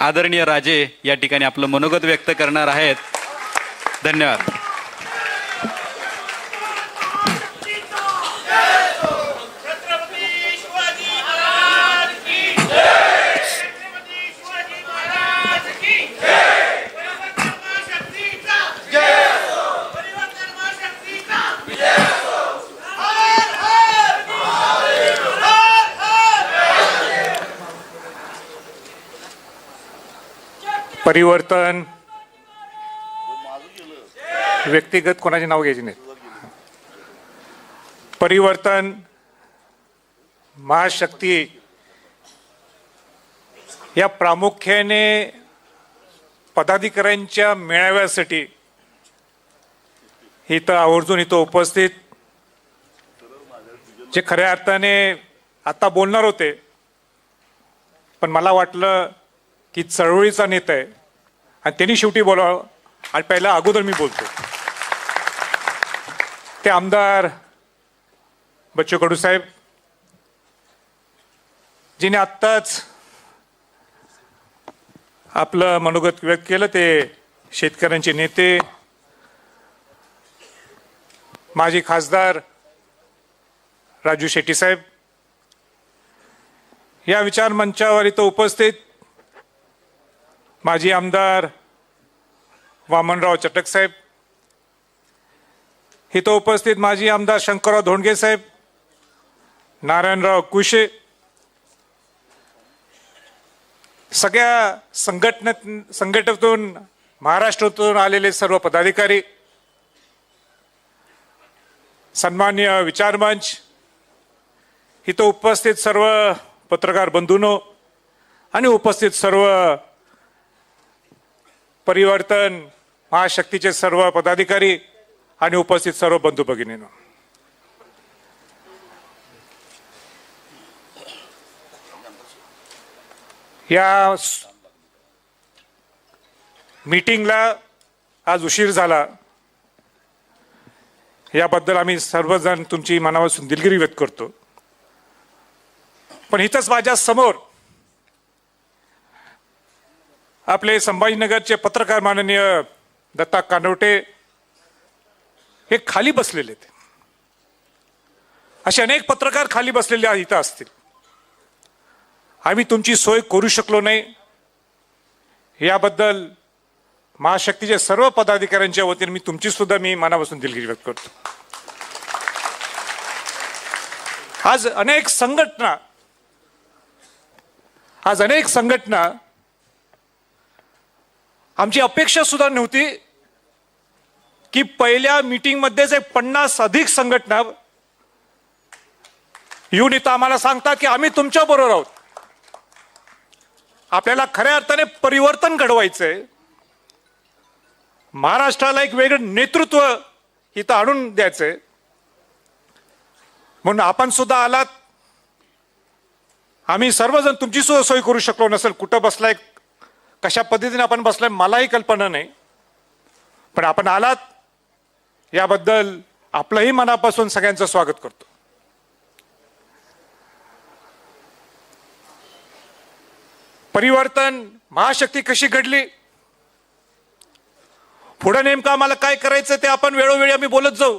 आदरणीय राजे या ठिकाणी आपलं मनोगत व्यक्त करणार आहेत. धन्यवाद छत्रपती शिवाजी महाराज की जय छत्रपती शिवाजी महाराज की जय परिवर्तन महाशक्तीचा जय परिवर्तन महाशक्तीचा जय हर हर हर हर परिवर्तन. व्यक्तिगत कोणाचे नाव घ्यायचे नाही परिवर्तन महाशक्ती या प्रामुख्याने पदाधिकाऱ्यांच्या मेळाव्यासाठी इथं आवर्जून इथं उपस्थित. जे खऱ्या अर्थाने आता बोलणार होते पण मला वाटलं की चळवळीचा नेता आहे. आणि त्यांनी शेवटी बोलावं. आणि पहिला अगोदर मी बोलतो. ते आमदार बच्चू कडू साहेब जिने आत्ताच आपलं मनोगत व्यक्त केलं ते शेतकऱ्यांचे नेते माजी खासदार राजू शेट्टी साहेब या विचार मंचावर इथं उपस्थित माजी आमदार वामनराव चटक साहेब. इथं उपस्थित माजी आमदार शंकरराव धोंडगे साहेब नारायणराव कुशे सगळ्या संघटनेत संघटनेतून महाराष्ट्रातून आलेले सर्व पदाधिकारी सन्मान्य विचारमंच इथं उपस्थित सर्व पत्रकार बंधूनो आणि उपस्थित सर्व परिवर्तन महाशक्तीचे सर्व पदाधिकारी आणि उपस्थित सर्व बंधू भगिनीनं. या मीटिंगला आज उशीर झाला. याबद्दल आम्ही सर्वजण तुमची मनापासून दिलगिरी व्यक्त करतो. पण इथंच माझ्यासमोर आपले संभाजीनगरचे पत्रकार माननीय दत्ता कानवटे हे खाली बसलेले आहेत. असे अनेक पत्रकार खाली बसलेले इथं असतील. आम्ही तुमची सोय करू शकलो नाही. याबद्दल महाशक्तीच्या सर्व पदाधिकाऱ्यांच्या वतीने मी तुमची सुद्धा मी मनापासून दिलगिरी व्यक्त करतो. आज अनेक संघटना आज अनेक संघटना आमची अपेक्षा सुद्धा नव्हती की पहिल्या मीटिंगमध्येच एक पन्नास अधिक संघटना येऊन इथं आम्हाला सांगतात की आम्ही तुमच्या बरोबर आहोत. आपल्याला खऱ्या अर्थाने परिवर्तन घडवायचंय. महाराष्ट्राला एक वेगळं नेतृत्व इथं आणून द्यायचंय. म्हणून आपण सुद्धा आलात. आम्ही सर्वजण तुमची सुद्धा सोय करू शकलो नसेल. कुठं बसलाय कशा पद्धतीने आपण बसलाय मलाही कल्पना नाही. पण आपण आलात याबद्दल आपलंही मनापासून सगळ्यांचं स्वागत करतो. परिवर्तन महाशक्ती कशी घडली? पुढे नेमकं आम्हाला काय करायचं ते आपण वेळोवेळी आम्ही बोलत जाऊ.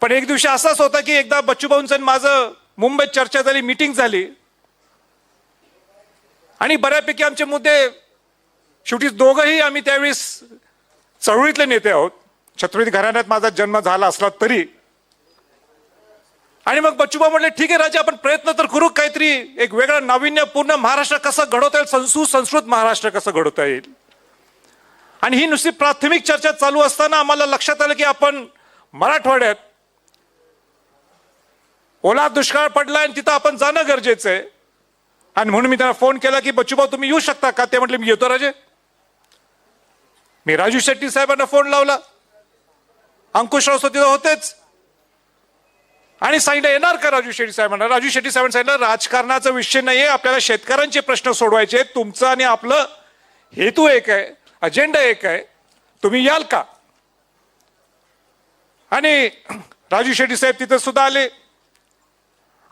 पण एक दिवशी असाच होता की एकदा बच्चूभाऊंचं माझं मुंबईत चर्चा झाली मीटिंग झाली. आणि बऱ्यापैकी आमचे मुद्दे शेवटी दोघंही आम्ही त्यावेळेस चळवळीतले नेते आहोत. छत्रपती घराण्यात माझा जन्म झाला असला तरी. आणि मग बच्चूबा म्हणले ठीक आहे राजे आपण प्रयत्न तर करू काहीतरी एक वेगळा नाविन्यपूर्ण महाराष्ट्र कसं घडवता येईल सं- सुसंस्कृत महाराष्ट्र कसं घडवता येईल? आणि ही नुसती प्राथमिक चर्चा चालू असताना आम्हाला लक्षात आलं की आपण मराठवाड्यात ओला दुष्काळ पडला आणि तिथं आपण जाणं गरजेचं आहे. आणि म्हणून मी त्यांना फोन केला की बच्चूभाऊ तुम्ही येऊ शकता का? ते म्हटले मी येतो राजे. मी राजू शेट्टी साहेबांना फोन लावला. अंकुशराव तिथं होतेच. आणि सांगितलं येणार का राजू शेट्टी साहेबांना? राजू शेट्टी साहेबांनी सांगितलं राजकारणाचा विषय नाहीये आपल्याला शेतकऱ्यांचे प्रश्न सोडवायचे आहेत. तुमचं आणि आपलं हेतू एक आहे अजेंडा एक आहे. तुम्ही याल का? आणि राजू शेट्टी साहेब तिथं सुद्धा आले.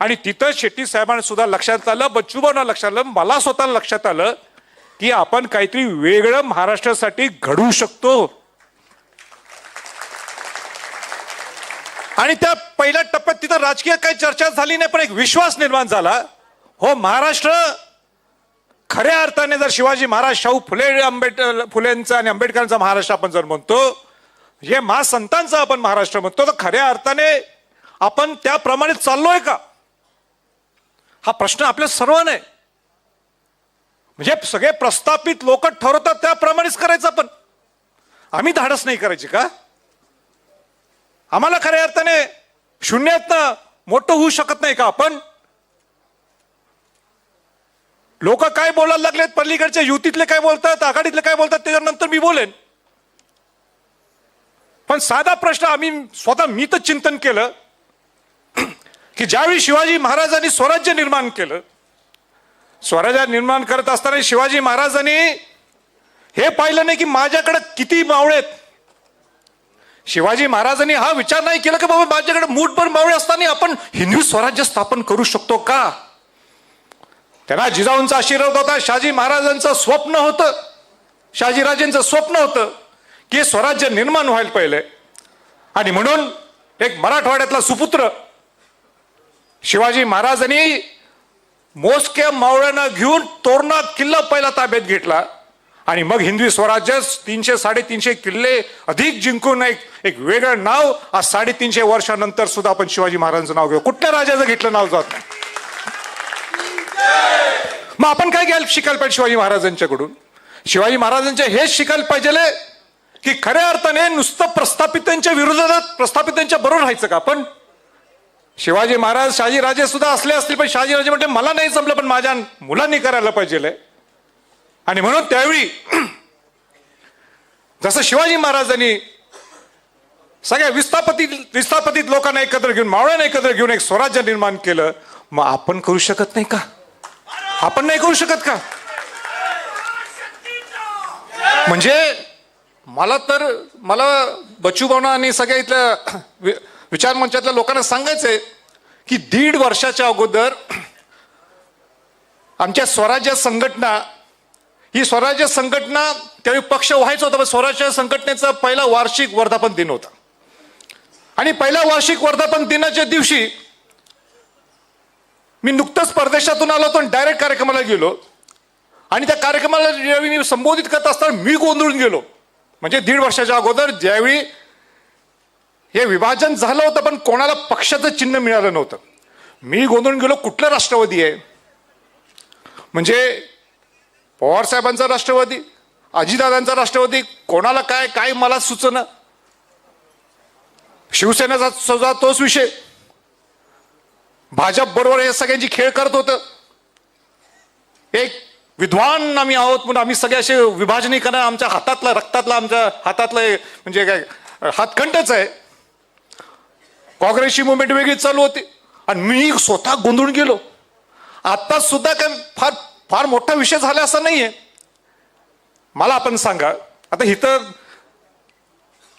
आणि तिथं शेट्टी साहेबांना सुद्धा लक्षात आलं बच्चूबांना लक्षात आलं मला स्वतःला लक्षात आलं की आपण काहीतरी वेगळं महाराष्ट्रासाठी घडवू शकतो. आणि त्या पहिल्या टप्प्यात तिथं राजकीय काही चर्चा झाली नाही पण एक विश्वास निर्माण झाला. हो महाराष्ट्र खऱ्या अर्थाने जर शिवाजी महाराज शाहू फुले आंबेडकर फुलेंचा आणि आंबेडकरांचा महाराष्ट्र आपण जर म्हणतो हे महासंतांचा आपण महाराष्ट्र म्हणतो तर खऱ्या अर्थाने आपण त्याप्रमाणे चाललोय का? हा प्रश्न आपल्या सर्वांना आहे म्हणजे सगळे प्रस्थापित लोक ठरवतात त्याप्रमाणेच करायचं आपण. आम्ही धाडस नाही करायची का? आम्हाला खऱ्या अर्थाने शून्यातनं मोठं होऊ शकत नाही का आपण? लोक काय बोलायला लागलेत? पलीकडच्या युतीतले काय बोलतात आघाडीतले काय बोलतात त्याच्यानंतर मी बोलेन. पण साधा प्रश्न आम्ही स्वतः मी तर चिंतन केलं. की ज्यावेळी शिवाजी महाराजांनी स्वराज्य निर्माण केलं स्वराज्य निर्माण करत असताना शिवाजी महाराजांनी हे पाहिलं नाही की माझ्याकडे किती मावळे आहेत. शिवाजी महाराजांनी हा विचार नाही केला की बाबा माझ्याकडे मूठभर मावळे असताना आपण हिंदू स्वराज्य स्थापन करू शकतो का? त्यांना जिजाऊंचा आशीर्वाद होता शहाजी महाराजांचं स्वप्न होतं शहाजीराजेंचं स्वप्न होतं की स्वराज्य निर्माण व्हायला पहिले आणि म्हणून एक मराठवाड्यातला सुपुत्र शिवाजी महाराजांनी मोजक्या मावळ्यांना घेऊन तोरणा किल्ला पहिला ताब्यात घेतला. आणि मग हिंदवी स्वराज्य तीनशे साडेतीनशे किल्ले अधिक जिंकून एक एक वेगळं नाव आज साडेतीनशे वर्षानंतर सुद्धा आपण शिवाजी महाराजांचं नाव घेऊ. कुठल्या राजाचं घेतलं नाव जात नाही? मग आपण काय घ्यायला शिकायला पाहिजे शिवाजी महाराजांच्याकडून? शिवाजी महाराजांच्या हेच शिकायला पाहिजे की खऱ्या अर्थाने नुसतं प्रस्थापितांच्या विरोधात प्रस्थापितांच्या बरोबर राहायचं का आपण? शिवाजी महाराज शहाजीराजे सुद्धा असले असतील पण शहाजीराजे म्हटले मला नाही जमलं पण माझ्या मुलांनी करायला पाहिजे आणि म्हणून त्यावेळी जसं शिवाजी महाराजांनी सगळ्या विस्थापित विस्थापित लोकांना एकत्र घेऊन मावळ्यांना एकत्र घेऊन एक स्वराज्य निर्माण केलं मग आपण करू शकत नाही का? आपण नाही करू शकत का? म्हणजे मला तर मला बच्चूभावना आणि सगळ्या इथल्या विचार मंचातल्या लोकांना सांगायचंय की दीड वर्षाच्या अगोदर आमच्या स्वराज्य संघटना ही स्वराज्य संघटना त्यावेळी पक्ष व्हायचा होता पण स्वराज्य संघटनेचा पहिला वार्षिक वर्धापन दिन होता. आणि पहिल्या वार्षिक वर्धापन दिनाच्या दिवशी मी नुकतंच परदेशातून आलो होतो डायरेक्ट कार्यक्रमाला गेलो. आणि त्या कार्यक्रमाला ज्यावेळी मी संबोधित करत असताना मी गोंधळून गेलो. म्हणजे दीड वर्षाच्या अगोदर ज्यावेळी हे विभाजन झालं होतं पण कोणाला पक्षाचं चिन्ह मिळालं नव्हतं. मी गोंधळून गेलो कुठलं राष्ट्रवादी आहे? म्हणजे पवार साहेबांचा राष्ट्रवादी अजितदादांचा राष्ट्रवादी कोणाला काय काय मला सुचना? शिवसेनेचा सुद्धा तोच विषय. भाजप बरोबर हे सगळ्यांची खेळ करत होतं. एक विद्वान आम्ही आहोत म्हणून आम्ही सगळे असे विभाजनीकरण आमच्या हातातला रक्तातला आमच्या हातातलं म्हणजे काय हातखंडच आहे. काँग्रेसची मुवमेंट वेगळी चालू होती. आणि मी स्वतः गोंधळून गेलो. आता सुद्धा काय फार फार मोठा विषय झाला असा नाहीये. मला आपण सांगा आता इथं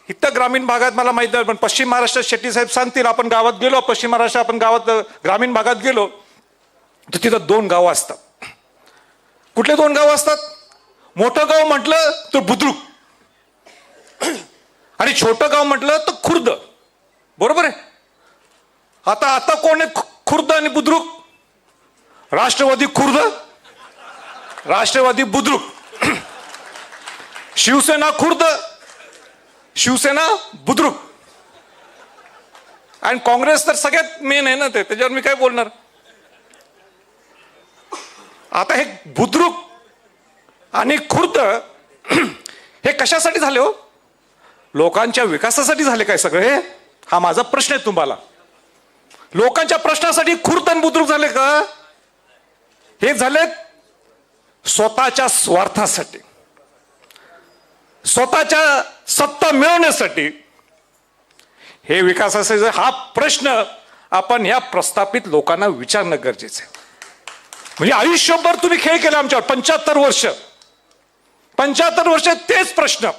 इथं ग्रामीण भागात मला माहीत नाही पण पश्चिम महाराष्ट्रात शेट्टी साहेब सांगतील आपण गावात गेलो पश्चिम महाराष्ट्र आपण गावात ग्रामीण भागात गेलो तर तिथं दोन गावं असतात. कुठले दोन गावं असतात? मोठं गाव म्हटलं तर बुद्रुक. आणि छोटं गाव म्हटलं तर खुर्द. बरोबर आहे? आता आता कोण आहे खुर्द आणि बुद्रुक? राष्ट्रवादी खुर्द? राष्ट्रवादी बुद्रुक. शिवसेना खुर्द? शिवसेना बुद्रुक. आणि काँग्रेस तर सगळ्यात मेन आहे ना ते त्याच्यावर मी काय बोलणार? आता हे बुद्रुक आणि खुर्द हे कशासाठी झाले हो? लोकांच्या विकासासाठी झाले काय सगळे हा माझा प्रश्न आहे तुम्हाला. लोकांच्या प्रश्नासाठी खुरतन बुद्रुक झाले का? हे झाले स्वतःच्या स्वार्थासाठी. स्वतःच्या सत्ता मिळवण्यासाठी. हे विकासाचे हा प्रश्न आपण या प्रस्थापित लोकांना विचारणं गरजेचं आहे. म्हणजे आयुष्यभर तुम्ही खेळ केला आमच्यावर. पंच्याहत्तर वर्ष. पंच्याहत्तर वर्ष तेच प्रश्न.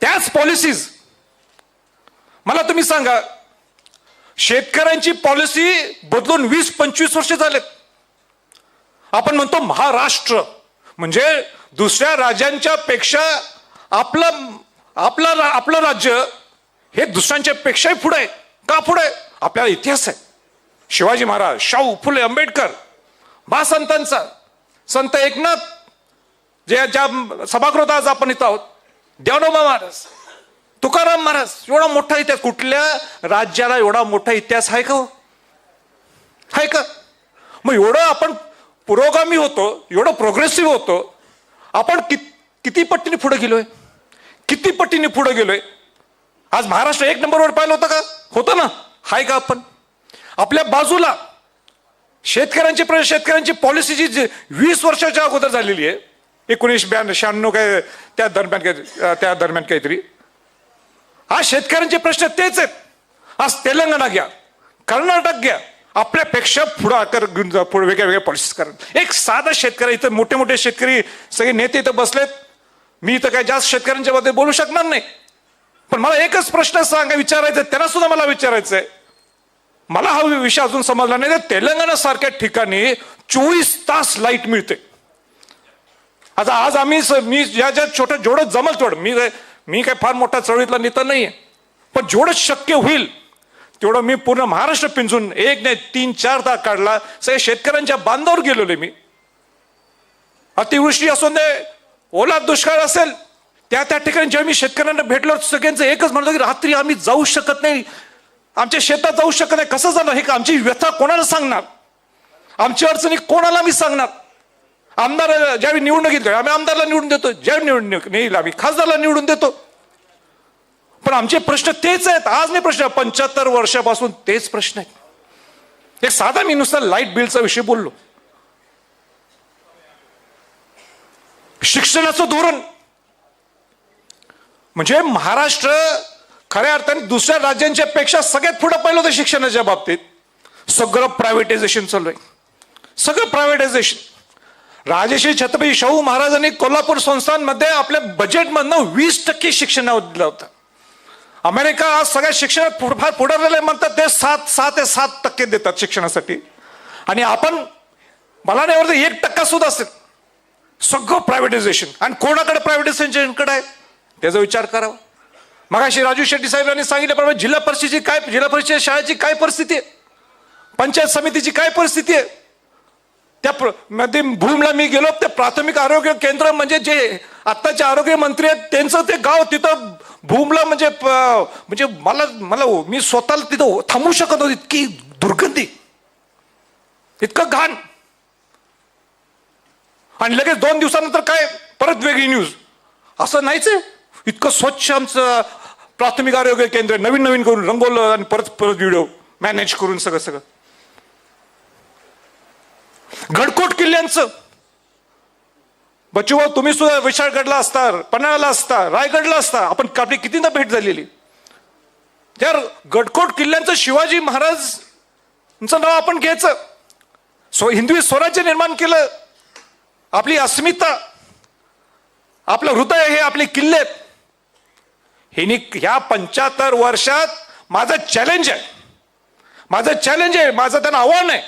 त्याच पॉलिसीज मला तुम्ही सांगा शेतकऱ्यांची पॉलिसी बदलून वीस पंचवीस वर्ष झालेत. आपण म्हणतो महाराष्ट्र. म्हणजे दुसऱ्या राज्यांच्या पेक्षा आपलं आपलं रा- आपलं राज्य हे दुसऱ्यांच्या पेक्षाही पुढे आहे. का पुढे आहे? आपल्याला इतिहास आहे. शिवाजी महाराज शाहू फुले आंबेडकर महासंतांचा संत एकनाथ जे ज्या सभागृहात आज आपण इथं आहोत देवनोबा महाराज. तुकाराम महाराज एवढा मोठा इतिहास कुठल्या राज्याला एवढा मोठा इतिहास आहे का हो? आहे का? मग एवढं आपण पुरोगामी होतो एवढं प्रोग्रेसिव्ह होतो आपण कि किती पट्टीने पुढे गेलोय? किती पट्टीने पुढे गेलोय? आज महाराष्ट्र एक नंबरवर पाहिलं होतं का? होतं ना? हाय का आपण? आपल्या बाजूला शेतकऱ्यांची प्र- शेतकऱ्यांची पॉलिसी जी जी वीस वर्षाच्या अगोदर झालेली आहे एकोणीस ब्याण्णव शहाण्णव काय त्या दरम्यान काय त्या दरम्यान काहीतरी. आज शेतकऱ्यांचे प्रश्न तेच आहेत. आज तेलंगणा घ्या कर्नाटक घ्या आपल्यापेक्षा पुढाकार घेऊन जा पुढे वेगळ्या वेगळ्या पॉलिसीज करा. एक साधा शेतकरी इथं मोठे मोठे शेतकरी सगळे नेते इथं बसलेत. मी इथं काय जास्त शेतकऱ्यांच्या बद्दल बोलू शकणार नाही. पण मला एकच प्रश्न सांगा विचारायचा आहे, त्यांना सुद्धा मला विचारायचं आहे मला हा विषय अजून समजला नाही. तर तेलंगणा सारख्या ठिकाणी चोवीस तास लाइट मिळते आता आज आम्ही मी ज्या ज्या छोट्या जेवढं जमल तेवढं. मी मी काय फार मोठा चळवळीतला नेता नाहीये. पण जेवढं शक्य होईल तेवढं मी पूर्ण महाराष्ट्र पिंजून एक नाही तीन चार तास काढला. सगळ्या शेतकऱ्यांच्या बांधावर गेलेले मी. अतिवृष्टी असून दे ओला दुष्काळ असेल त्या त्या ठिकाणी जेव्हा मी शेतकऱ्यांना भेटलो सगळ्यांचं एकच म्हणलं की रात्री आम्ही जाऊ शकत नाही. आमच्या शेतात जाऊ शकत नाही. कसं झालं हे का? आमची व्यथा कोणाला सांगणार? आमची अडचणी कोणाला मी सांगणार? आमदार ज्यावेळी निवडणूक घेतली आम्ही आमदारला निवडून देतो ज्यावेळी निवडणूक नेईल आम्ही खासदारला निवडून देतो. पण आमचे प्रश्न तेच आहेत आज नाही प्रश्न पंच्याहत्तर वर्षापासून तेच प्रश्न आहेत. एक साधा मी नुसता लाइट बिलचा विषय बोललो. शिक्षणाचं धोरण. म्हणजे महाराष्ट्र खऱ्या अर्थाने दुसऱ्या राज्यांच्या पेक्षा सगळ्यात पुढे पहिलं होतं शिक्षणाच्या बाबतीत. सगळं प्रायव्हेटायझेशन चालू आहे. सगळं प्रायव्हेटायझेशन राजश्री छत्रपती शाहू महाराजांनी कोल्हापूर संस्थांमध्ये आपल्या बजेटमधनं वीस टक्के शिक्षणावर दिलं होतं. अमेरिका आज सगळ्या शिक्षणात फार पुढारलेले म्हणतात ते सात सहा ते सात टक्के देतात शिक्षणासाठी. आणि आपण मला नाही वाटतं एक टक्का सुद्धा असेल. सगळं प्रायव्हेटायझेशन आणि कोणाकडे प्रायव्हेटायझेशनकडे आहे? त्याचा विचार करावा. मगाशी राजू शेट्टी साहेबांनी सांगितल्याप्रमाणे जिल्हा परिषदेची काय जिल्हा परिषद शाळेची काय परिस्थिती आहे? पंचायत समितीची काय परिस्थिती आहे? त्या प्र- मध्ये भूमला मी गेलो ते प्राथमिक आरोग्य केंद्र म्हणजे जे आत्ताचे आरोग्य मंत्री आहेत त्यांचं ते गाव तिथं भूमला म्हणजे म्हणजे मला मला हो- मी स्वतःला तिथं हो- थांबू शकत होतो इतकी दुर्गंधी. इतकं घाण. आणि लगेच दोन दिवसानंतर काय? परत वेगळी न्यूज. असं नाहीच आहे. इतकं स्वच्छ आमचं प्राथमिक आरोग्य केंद्र नवीन नवीन करून रंगवलं आणि परत परत व्हिडिओ मॅनेज करून सगळं सगळं. गडकोट किल्ल्यांचं. बच्चूभाऊ तुम्ही सुद्धा विशाळगडला असता पन्हाळाला असता रायगडला असता आपण आपली कितीदा भेट झालेली? त्या गडकोट किल्ल्यांचं शिवाजी महाराज नाव आपण घ्यायचं. स्व हिंदवी स्वराज्य निर्माण केलं. आपली अस्मिता आपलं हृदय हे आपले किल्ले आहेत. हिनी ह्या पंच्याहत्तर वर्षात माझं चॅलेंज आहे. माझं चॅलेंज आहे माझं त्यांना आव्हान आहे.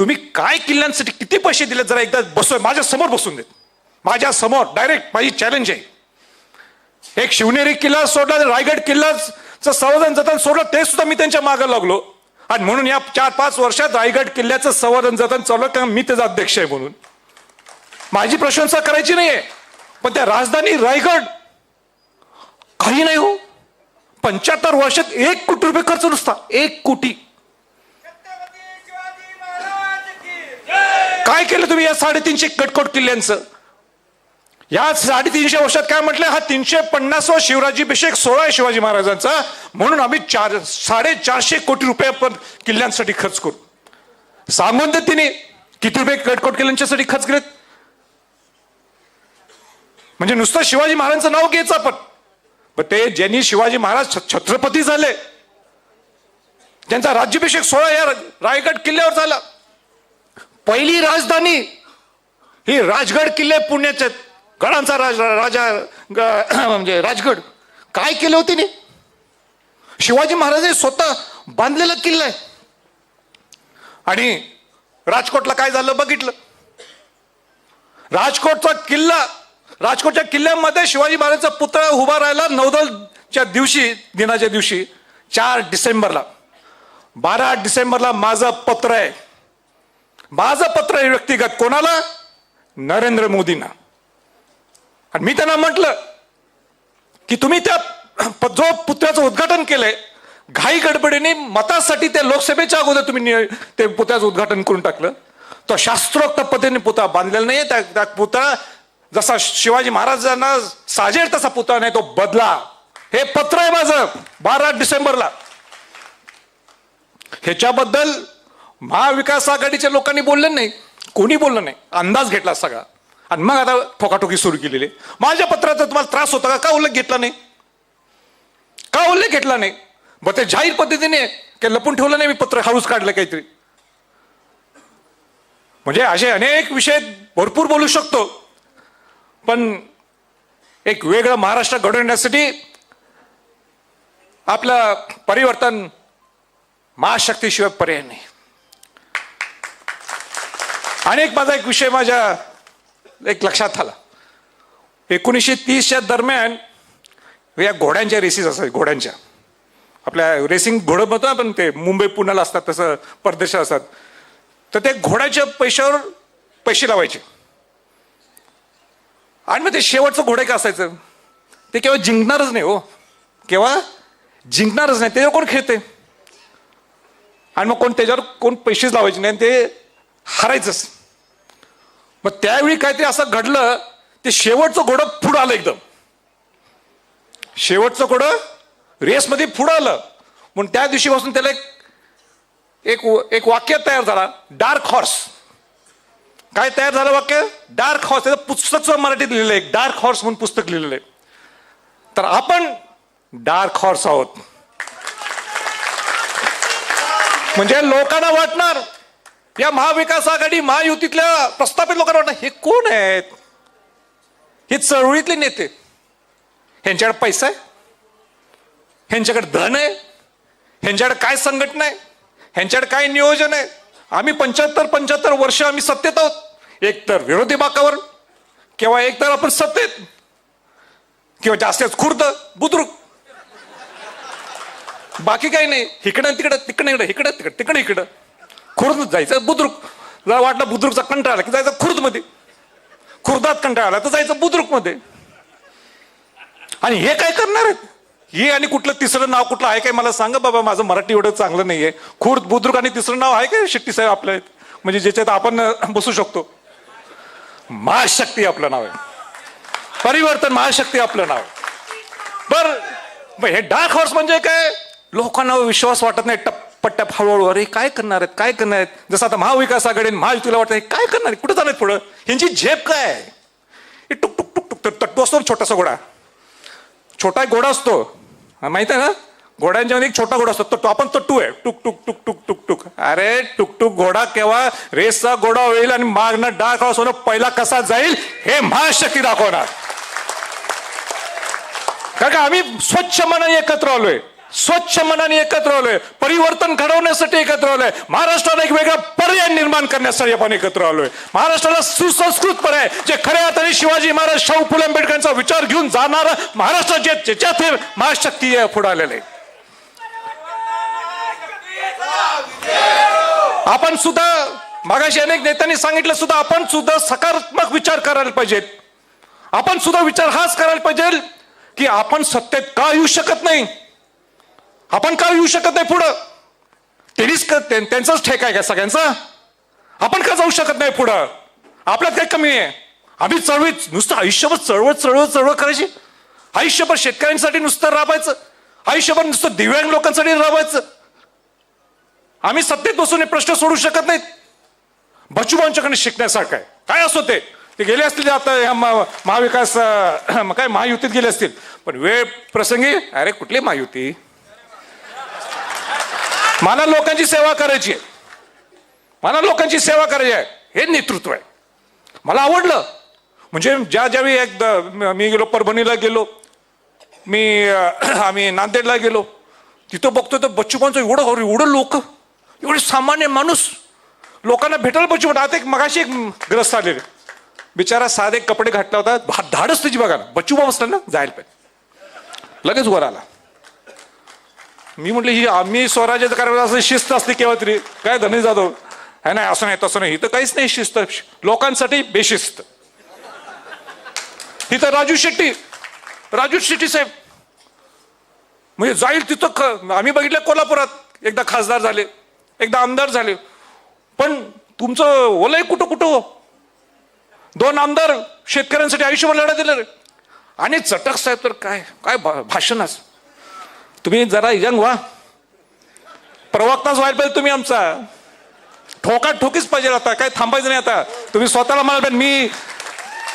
तुम्ही काय किल्ल्यांसाठी किती पैसे दिले? जरा एकदा बसोय माझ्यासमोर बसून देत माझ्यासमोर डायरेक्ट माझी चॅलेंज आहे. एक शिवनेरी किल्ला सोडला रायगड किल्लाचं संवर्धन जतन सोडलं ते सुद्धा मी त्यांच्या मागे लागलो. आणि म्हणून या चार पाच वर्षात रायगड किल्ल्याचं संवर्धन जतन चालू कारण मी त्याचा अध्यक्ष आहे म्हणून. माझी प्रशंसा करायची नाहीये पण त्या राजधानी रायगड काही नाही हो. पंच्याहत्तर वर्षात एक कोटी रुपये खर्च नुसता एक कोटी. काय केलं तुम्ही या साडेतीनशे कटकोट किल्ल्यांचं? या साडेतीनशे वर्षात काय म्हटलं हा तीनशे पन्नासवा शिवराजीभिषेक सोळा आहे शिवाजी महाराजांचा. म्हणून आम्ही चार साडेचारशे कोटी रुपये आपण किल्ल्यांसाठी खर्च करू. सांगून देत तिने किती रुपये कटकोट किल्ल्यांच्यासाठी खर्च केलेत? म्हणजे नुसतं शिवाजी महाराजांचं नाव घ्यायचं आपण. पण ते ज्यांनी शिवाजी महाराज छत्रपती झाले त्यांचा राज्याभिषेक सोहळा या रायगड किल्ल्यावर झाला. पहिली राजधानी ही राजगड किल्ले पुण्याचे गडांचा राज राजा म्हणजे राजगड. काय केले होते ने? शिवाजी महाराजांनी स्वतः बांधलेला किल्ला आहे. आणि राजकोटला काय झालं बघितलं? राजकोटचा किल्ला राजकोटच्या किल्ल्यामध्ये शिवाजी महाराजांचा पुतळा उभा राहिला नौदलच्या दिवशी दिनाच्या दिवशी चार डिसेंबरला. बारा डिसेंबरला माझं पत्र आहे. माझं पत्र आहे व्यक्तिगत कोणाला? नरेंद्र मोदींना. आणि मी त्यांना म्हटलं की तुम्ही त्या जो पुतळ्याचं उद्घाटन केलंय घाई गडबडीने मतासाठी त्या लोकसभेच्या अगोदर तुम्ही ते पुतळ्याचं उद्घाटन करून टाकलं. तो शास्त्रोक्त पद्धतीने पुतळा बांधलेला नाही त्या त्या पुतळा जसा शिवाजी महाराजांना साजेल तसा पुतळा नाही तो बदला. हे पत्र आहे माझं बारा डिसेंबरला. ह्याच्याबद्दल महाविकास आघाडीच्या लोकांनी बोललं नाही. कोणी बोललं नाही. अंदाज घेतला सगळा. आणि मग आता ठोकाठोकी सुरू केलेली. माझ्या पत्राचा तुम्हाला त्रास होता का? का उल्लेख घेतला नाही? का उल्लेख घेतला नाही? मग ते जाहीर पद्धतीने काही लपून ठेवलं नाही मी पत्र हळूच काढलं काहीतरी. म्हणजे असे अनेक विषय भरपूर बोलू शकतो. पण एक वेगळं महाराष्ट्र घडवण्यासाठी आपलं परिवर्तन महाशक्तीशिवाय पर्याय नाही. अनेक माझा एक विषय माझ्या एक लक्षात आला. एकोणीसशे तीसच्या दरम्यान या घोड्यांच्या रेसीस असायच्या घोड्यांच्या. आपल्या रेसिंग घोडं म्हणतो आपण ते मुंबई पुण्याला असतात तसं परदेशात असतात. तर ते घोड्याच्या पैशावर पैसे लावायचे. आणि मग ते शेवटचं घोडे का असायचं? ते केव्हा जिंकणारच नाही हो. केव्हा? जिंकणारच नाही. त्याच्यावर कोण खेळते? आणि मग कोण त्याच्यावर कोण पैसेच लावायचे नाही आणि ते हारायचंच. मग त्यावेळी काहीतरी असं घडलं ते शेवटचं घोडं पुढं आलं एकदम. शेवटचं घोडं रेसमध्ये पुढं आलं. म्हणून त्या दिवशीपासून त्याला एक एक एक वाक्य तयार झाला डार्क हॉर्स काय तयार झालं वाक्य? डार्क हॉर्स त्याचं पुस्तक मराठीत लिहिलं आहे. डार्क हॉर्स म्हणून पुस्तक लिहिलेलं आहे. तर आपण डार्क हॉर्स आहोत. म्हणजे लोकांना वाटणार या महाविकास आघाडी महायुतीतल्या प्रस्थापित लोकांना वाटणार हे कोण आहेत? हे चळवळीतले नेते. ह्यांच्याकडे पैसा आहे? ह्यांच्याकडे धन आहे? ह्यांच्याकडे काय संघटना आहे? ह्यांच्याकडे काय नियोजन आहे? आम्ही पंच्याहत्तर पंच्याहत्तर वर्ष आम्ही सत्तेत आहोत. एक तर विरोधी बाकावर किंवा एक तर आपण सत्तेत किंवा जास्तच खुर्द बुद्रुक. बाकी काही नाही. इकडं तिकडं तिकडं इकडं. इकडं तिकडं तिकडं इकडं. खुर्द जायचं बुद्रुक. जर वाटलं बुद्रुकचा कंटाळा आला की जायचं खुर्दमध्ये. खुर्दात कंटाळा आला तर जायचं बुद्रुकमध्ये. आणि हे काय करणार आहेत? हे आणि कुठलं तिसरं नाव कुठलं आहे काय मला सांगा बाबा माझं मराठी एवढं चांगलं नाही आहे खुर्द बुद्रुक आणि तिसरं नाव आहे काय शेट्टी साहेब आपलं? म्हणजे ज्याच्यात आपण बसू शकतो. महाशक्ती आपलं नाव आहे. परिवर्तन महाशक्ती आपलं नाव बर हे डार्क हॉर्स म्हणजे काय? लोकांना विश्वास वाटत नाही पट्ट्या हळूहळू अरे काय करणार आहेत? काय करणार आहेत? जसं आता महाविकास आघाडी आणि महायुतीला वाटतं काय करणार कुठं जाणार पुढं? ह्यांची झेप काय? आहे? हे टुक टुक टुक टुक तट्टू असतो छोटासा घोडा. छोटा एक घोडा असतो. हा, माहीत आहे ना? घोड्यांच्या मध्ये एक छोटा घोडा असतो. तट्टू आपण तट्टू आहे. टुक टुक टुक टुक टुक टुक. अरे टुक टुक घोडा केव्हा? रेसचा घोडा होईल आणि मागणं डार्क हॉर्स होणं पहिला कसा जाईल हे महाशक्ती दाखवणार. कारण का आम्ही स्वच्छ मनाने एकत्र आलोय. स्वच्छ मनाने एकत्र आलोय. परिवर्तन घडवण्यासाठी एकत्र आलोय. महाराष्ट्राला एक वेगळा पर्याय निर्माण करण्यासाठी आपण एकत्र आलोय. महाराष्ट्राला सुसंस्कृत पर्याय जे खऱ्या अर्थाने शिवाजी महाराज शाहू फुले आंबेडकरांचा विचार घेऊन जाणार महाराष्ट्र जे ज्याच्यात हे महाशक्ती पुढे आलेले आहे. आपण सुद्धा मागाशी अनेक नेत्यांनी सांगितलं सुद्धा आपण सुद्धा सकारात्मक विचार करायला पाहिजेत. आपण सुद्धा विचार हाच करायला पाहिजे की आपण सत्तेत का येऊ शकत नाही? आपण का येऊ शकत नाही पुढं? त्यांनीच त्यां- त्यांचाच ठेका आहे का सगळ्यांचा? आपण का जाऊ शकत नाही पुढं? आपल्यात काय कमी आहे? आम्ही चळवळीत नुसतं आयुष्यभर चळवळ चळवळ चळवळ करायची. आयुष्यभर शेतकऱ्यांसाठी नुसतं राबायचं. आयुष्यभर नुसतं दिव्यांग लोकांसाठी राबायचं. आम्ही सत्तेत बसून हे प्रश्न सोडू शकत नाहीत. बचूबांच्याकडे शिकण्यासारखं आहे. काय असो ते? ते गेले असतील आता ह्या म- महाविकास काय महायुतीत गेले असतील. पण वेळ प्रसंगी अरे कुठली महायुती? मला लोकांची सेवा करायची आहे. मला लोकांची सेवा करायची आहे. हे नेतृत्व आहे. मला आवडलं. म्हणजे ज्या ज्यावेळी एकदा मी गेलो परभणीला गेलो मी आम्ही नांदेडला गेलो तिथं बघतो तर बच्चूबांचं एवढं हो एवढं लोक एवढे सामान्य माणूस लोकांना भेटायला बच्चू आता एक मगाशी एक ग्रस्त आलेले. बिचारा साधे कपडे घातला होता. भा- धाडच त्याची बघा ना. बच्चूबा बसला ना जायला पाहिजे. लगेच वर आला. मी म्हटलं ही आम्ही स्वराज्याचं कार्यक्रम असं शिस्त असते केव्हा तरी? काय धनी जाधव? हे नाही असं नाही तसं नाही. इथं काहीच नाही शिस्त. लोकांसाठी बेशिस्त. इथं राजू शेट्टी राजू शेट्टी साहेब. म्हणजे जाईल तिथं ख- आम्ही बघितलं कोल्हापुरात. एकदा खासदार झाले एकदा आमदार झाले. पण तुमचं ओलय कुठं कुठं? हो? दोन आमदार शेतकऱ्यांसाठी आयुष्यभर लढा दिलं रे. आणि चटक साहेब तर काय काय भा- भाषणच. तुम्ही जरा यंग व्हा. प्रवक्ताच व्हायला पाहिजे तुम्ही आमचा. ठोका ठोकीच पाहिजे आता काय थांबायचं नाही आता. तुम्ही स्वतःला म्हणाल पण मी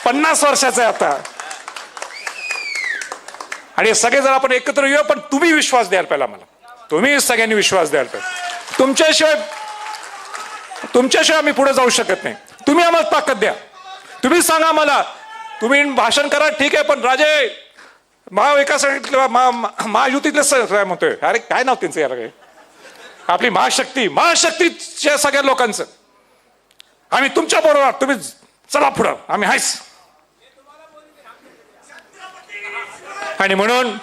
पन्नास वर्षाचा आहे आता. आणि सगळे जर आपण एकत्र येऊ पण तुम्ही विश्वास द्यायला पाहिजे आम्हाला. तुम्ही सगळ्यांनी विश्वास द्यायला पाहिजे. तुमच्याशिवाय तुमच्याशिवाय आम्ही पुढे जाऊ शकत नाही. तुम्ही आम्हाला ताकद द्या. तुम्ही सांगा आम्हाला तुम्ही भाषण करा ठीक आहे पण राजे महाविकास महा- महायुतीतले काय म्हणतोय? अरे काय नाव त्यांचं यार काय आपली महाशक्ती महाशक्तीच्या सगळ्या लोकांचं. आम्ही तुमच्या बरोबर तुम्ही चला पुढं. आम्ही हायच आणि म्हणून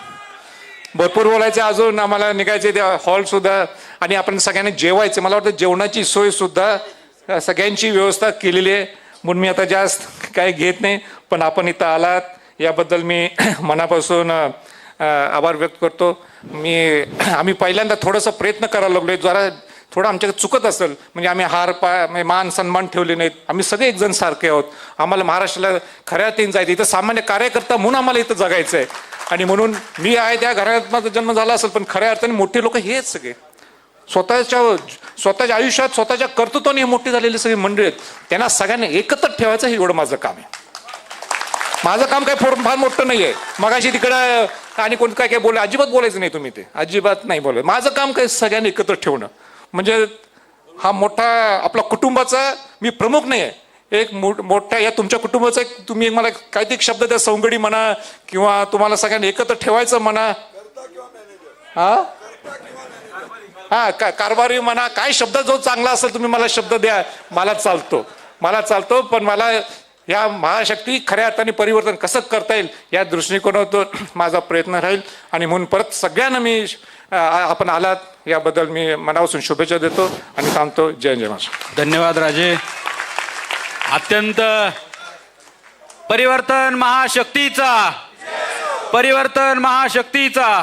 भरपूर बोलायचे अजून आम्हाला निघायचे त्या हॉल सुद्धा. आणि आपण सगळ्यांनी जेवायचे. मला वाटतं जेवणाची सोय सुद्धा सगळ्यांची व्यवस्था केलेली आहे. म्हणून मी आता जास्त काही घेत नाही. पण आपण इथं आलात. याबद्दल मी मनापासून आभार व्यक्त करतो. मी आम्ही पहिल्यांदा थोडंसं प्रयत्न करायला लागलोय. जरा थोडं आमच्याकडे चुकत असेल म्हणजे आम्ही हार पा म्हणजे मान सन्मान ठेवले नाहीत. आम्ही सगळे एकजण सारखे आहोत. आम्हाला महाराष्ट्राला खऱ्या तीन जायचं इथं सामान्य कार्यकर्ता म्हणून आम्हाला इथं जगायचं आहे. आणि म्हणून मी आहे त्या घरात माझा जन्म झाला असेल पण खऱ्या अर्थाने मोठे लोक हेच सगळे. स्वतःच्या स्वतःच्या आयुष्यात स्वतःच्या कर्तृत्वाने हे मोठी झालेली सगळी मंडळी आहेत. त्यांना सगळ्यांना एकत्र ठेवायचं हे एवढं माझं काम आहे. माझं काम काय फोर फार मोठं नाही आहे मगाशी तिकडं आणि कोण काय काय बोल अजिबात बोलायचं नाही तुम्ही ते. अजिबात नाही बोलायचं. माझं काम काय सगळ्यांनी एकत्र ठेवणं. म्हणजे हा मोठा आपला कुटुंबाचा मी प्रमुख नाही आहे एक मो- या तुमच्या कुटुंबाचा एक तुम्ही मला काहीतरी शब्द द्या सवंगडी म्हणा किंवा तुम्हाला सगळ्यांनी एकत्र ठेवायचं म्हणा. हा? हा का कारभारी म्हणा काय शब्द जो चांगला असेल तुम्ही मला शब्द द्या. मला चालतो. मला चालतो पण मला या महाशक्ती खऱ्या अर्थाने परिवर्तन कसं करता येईल या दृष्टिकोनातून माझा प्रयत्न राहील. आणि म्हणून परत सगळ्यांना मी आपण आलात याबद्दल मी मनापासून शुभेच्छा देतो आणि थांबतो जय जय महाराष्ट्र. धन्यवाद राजे. अत्यंत परिवर्तन महाशक्तीचा परिवर्तन महाशक्तीचा.